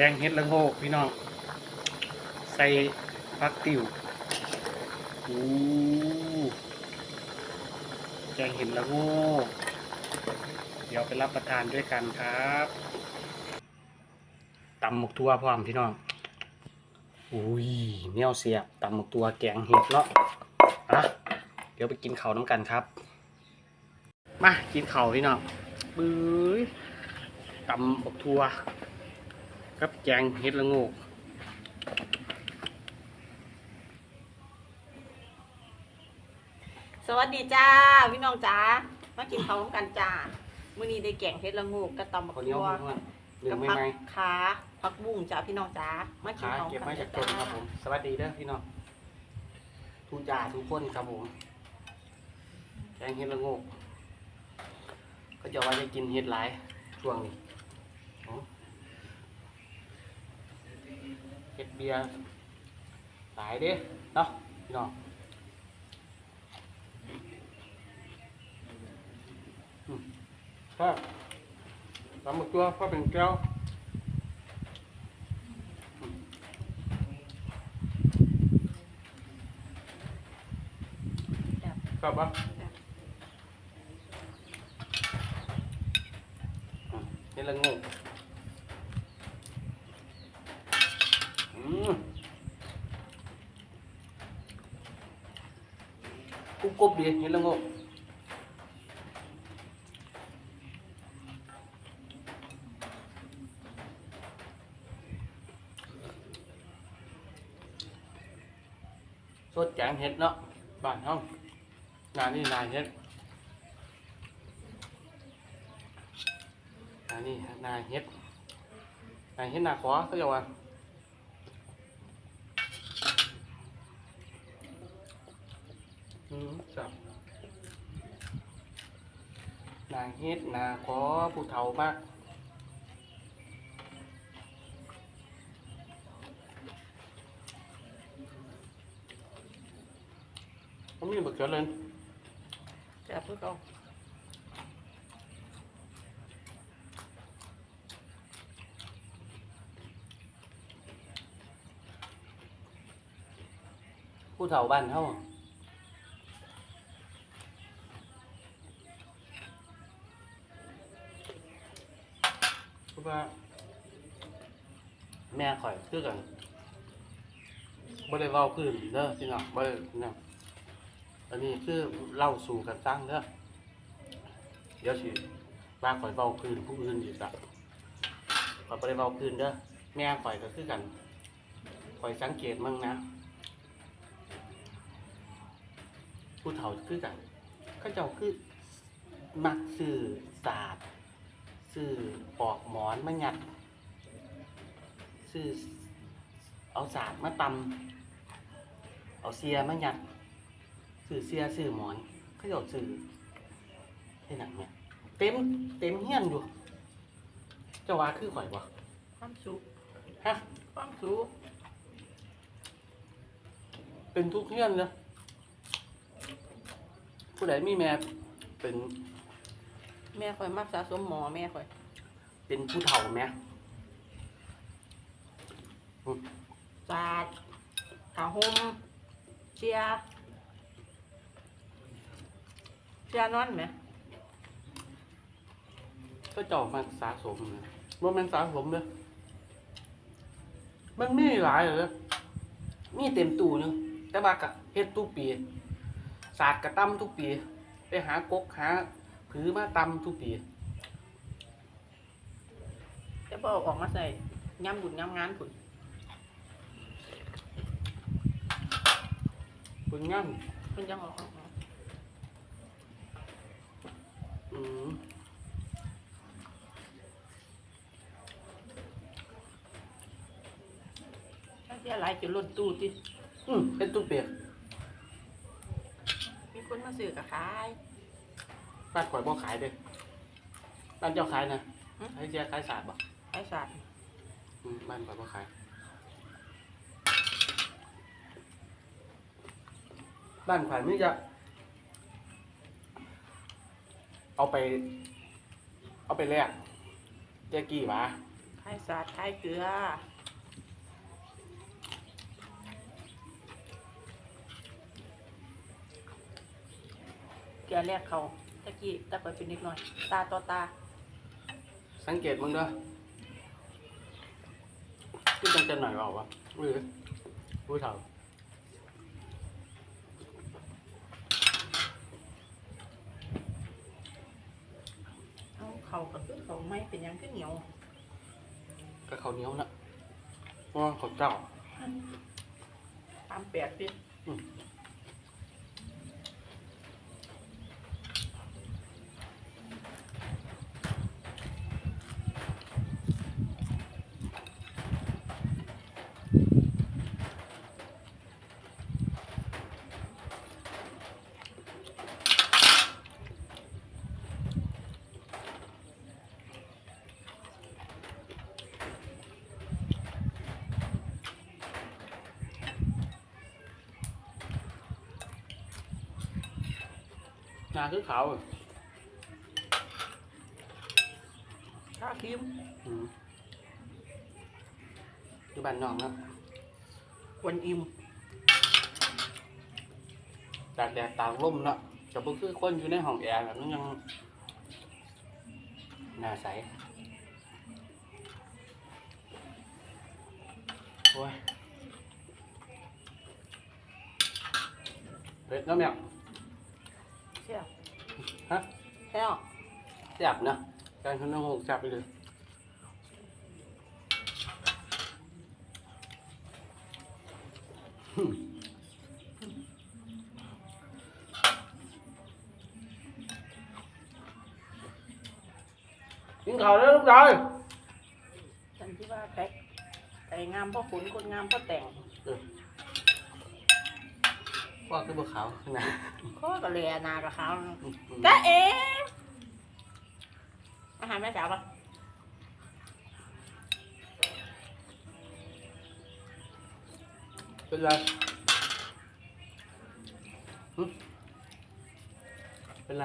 แกงเห็ดละโงกพี่น้อง ใส่ผักติ๋วอู้แกงเห็ดละโงกเดี๋ยวไปรับประทานด้วยกันครับตำหมกทั่วพร้อมพี่น้องอุ้ยเนี่ยวเสียบตำหมกตัวแกงเห็ดเนาะอะเดี๋ยวไปกินเขาน้ำกันครับ มากินเขาพี่น้องบื้อตำหมกทั่ว กับแกงเห็ดละโงกสวัสดีจ้าพี่น้องจ้ามากินข้าวร่วมกันจ้ามื้อนี้ได้แกงเฮ็ดละงูกกระตำบักคนเหนี้ตัยววเพื่อนๆหนึ่กังบไม่ผักไหมขาผักบุ้งจ้าพี่น้องจ้ามากินขาข้าวเก็บกัมานจากต้จ้านครับผมสวัสดีเด้อพี่น้องทุกจ่าทุกคนครับผมแกงเห็ดละโงกก็จะว่าจะกินเห็ดหลายช่วงนี้อ๋อ เห็ดเบียร์หลายเด้เนาะพี่น้องอืมถ้าตำหมกตัวพ่อเป็นแก้วจ้ะครับปะเห็ดละโงกอืม กรุบกรุบดีเห็ดละโงกสดแกงเห็ดเนาะบ้านเฮางานนี่นายเฮ็ดงานนี่นายเฮ็ดนายเฮ็ดนาขอเขาเรียกว่า อืมจับนายเฮ็ดนาขอผู้เฒ่ามากเขามีบักเขือเลยจ้าเพื่อเอาผู้เฒ่าบ้านเฮา แม่ข่อยคือกันบ่ได้เว้าพื้นเด้อพี่น้องบ่ได้นะอันนี้คือเล่าสู่กันฟังเด้อเดี๋ยวสิว่าข่อยเว้าพื้นผู้อื่นอีกอะข่อยบ่ได้เว้าพื้นเด้อแม่ข่อยก็คือกันข่อยสังเกตมั่งนะผู้เฒ่าคือกันเขาเจ้าคือมักซื้อศาสตร์ซื้อปอกหมอนมาหยัด ซื้อเอาศาสตร์มาตำเอาเสียมาหยัดซื้อเสียซื้อหมอนเขาเจ้าซื้อที่หนังเนี่ยเต็มเต็มเฮียนอยู่เจ้าว่าคือข่อยบ่ความสุขฮะความสุขเป็นทุกเฮียนเลยผู้ใดมีแม่เป็นแม่ข่อยมักสะสมหมอแม่ข่อย เป็นผู้เฒ่าแม่ ศาสตร์ผ้าห่มเชียร์เชียร์นอนไหมก็เจ้ามาสะสมเลยว่ามันสะสมเลยมันมีหลายเลยมีเต็มตู้หนึงแต่ว่ากะเฮ็ดตู้ปีศาสตร์กะตั้มทุกปี ไปหากกหาผือมาตำทุกปีจะพอเอาออกมาใส่ย่ำบุญย่ำงานผุน เพิ่งงั้นเพิ่นยังเออกออกมาอืมถ้าเสียหลายจะลดตู้ติอืมเป็นตู้เปียกมีคนมาซื้อกับขาย บ้านข่อยบ่ขายเด้บ้านเจ้าขายนะหึ ให้เจ้าขายศาสตร์บ่ขายศาสตร์อืมบ้านข่อยบ่ขาย บ้านข่อยมีจะ เอาไป เอาไปแลกแจกี้หวะขให้สาดให้เกลือเกลือแรกเขาตะกี้ตะก่อนเป็นนิดหน่อย ตาต่อตา สังเกตมึงเด้อที่ต้องจะหน่อยเปล่าวะหรือผู้เฒ่า เอาเขาก็คือเขาไม่เป็นหยังคือเหนียวก็เขาวเหนี้ยวนะเพราะว่าเขาเจ้า ตามแปดดิอืม หนาคือขาวอะข้าครีมอืมอยู่บ้านนอกนะกวนอิ่มตากแดดตากลมเนาะแต่พวกคือคนอยู่ในห้องแอร์แบบนั้นยังหน้าใสโอ้ยเผ็ดเนาะแม่ เชี่ยฮะแล้วแซ่บนะการขนมหกแซ่บไปเลยหึกินข้าวแล้วลูกชายฉันที่ว่าแป๊กไก่งามพ่อขุนคนงามพ่อแต่ง ว่าคือบัวขาวนะข้อกับเลียนากับเขาอืมก็เอ๋อาหารแม่จ๋าปะเป็นไรหึเป็นไร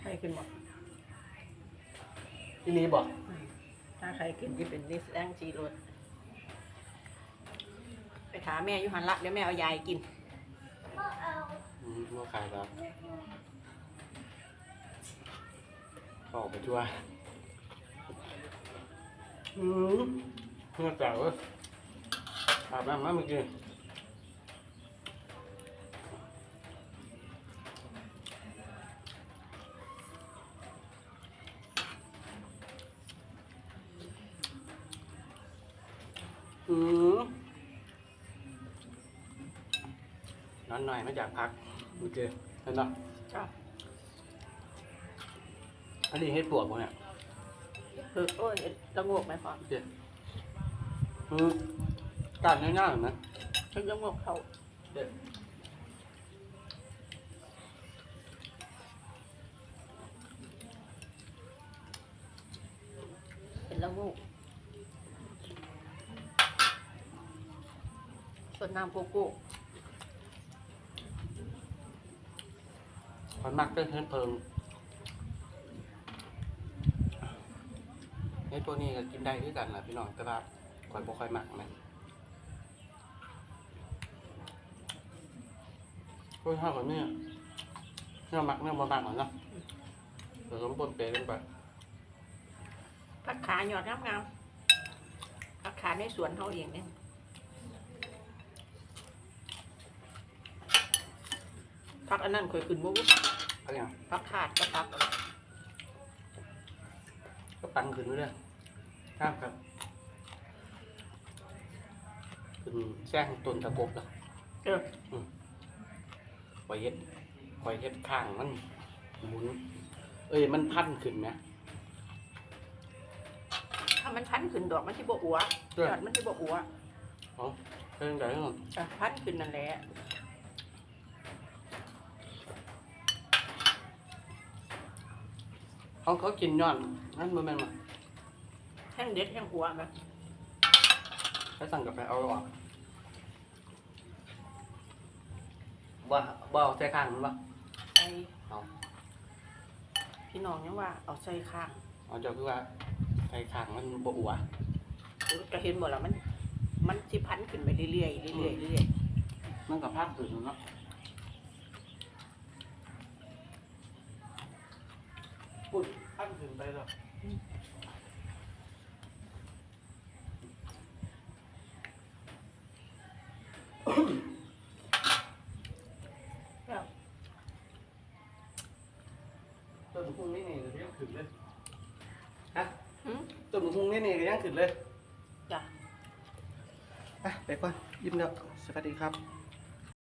ใครกินหมดพี่ลีบอกถ้าใครกินที่เป็นนิสแดงจีรส ไปถามแม่อยุหันละเดี๋ยวแม่เอายายกินอืมบัวขาวแล้วออกไปทั่วอืมเมื่อแต่ว่าอาบน้ำมาเมื่อกี้ นอนหน่อยไม่อยากพักโอเคเห็นเนาะจ้าอันนี้เฮ็ดปวกมั้งเนี่ยคือโอ้ยระงกไหมพ่ออืมการง่ายๆเห็นไหมเป็นระงกเขาเด็ดเป็นระงกส่วนน้ำโกโก้ มันมักได้เฮ็ดเพิงเฮ็ดตัวนี้ก็กินได้ด้วยกันแหละพี่น้องแต่ว่าข่อยบ่ค่อยมักนะโอ้ยห้าคนนี้เนื้อมักเนื้อบ่มักหรอกเนาะผสมปนเปลงไปผักขาหยอดงามงามๆผักขาในสวนเขาเองเนี่ยผักอันนั้นเคยขึ้นบุ้ เอาอย่างผักขาดก็ผักก็ปังขึ้นเรื่อยๆครับครับขึ้นแซงต้นตะกบแล้วเออข่อยเฮ็ดข่อยเฮ็ดข้างมันหมุน เอ้ยมันพันขึ้นนะถ้ามันพันขึ้นดอกมันที่บอัวเออยอดมันที่บอัวเรื่องใดเรื่องจะพันขึ้นนั่นแหละ เขาเขากินย้อนนั่นบ่แม่นบ่แห้งเด็ดแห้งอัวนะไปสั่งกาแฟเอาออกว่าบ่เอาใส่ข้างมันบ่ไอ้เอาพี่พี่น้องยังว่าเอาใส่ข้างเอาเจ้าคือว่าใส่ข้างมันบ่อัวจะเห็นบ่ล่ะมัน มันสิพันขึ้นไปเรื่อยๆเรื่อยๆเรื่อยมันกับภาคอื่นเนาะ ปุ่นพันขึ้นไปแล้วๆแล้วต้นพุงนี่นี่ก็ยังขึ้นเลยฮะหืมต้นพุงนี่นี่ก็ยังขึ้นเลยจ้ะ ไปไปก่อนยิ้มแล้วสวัสดีครับ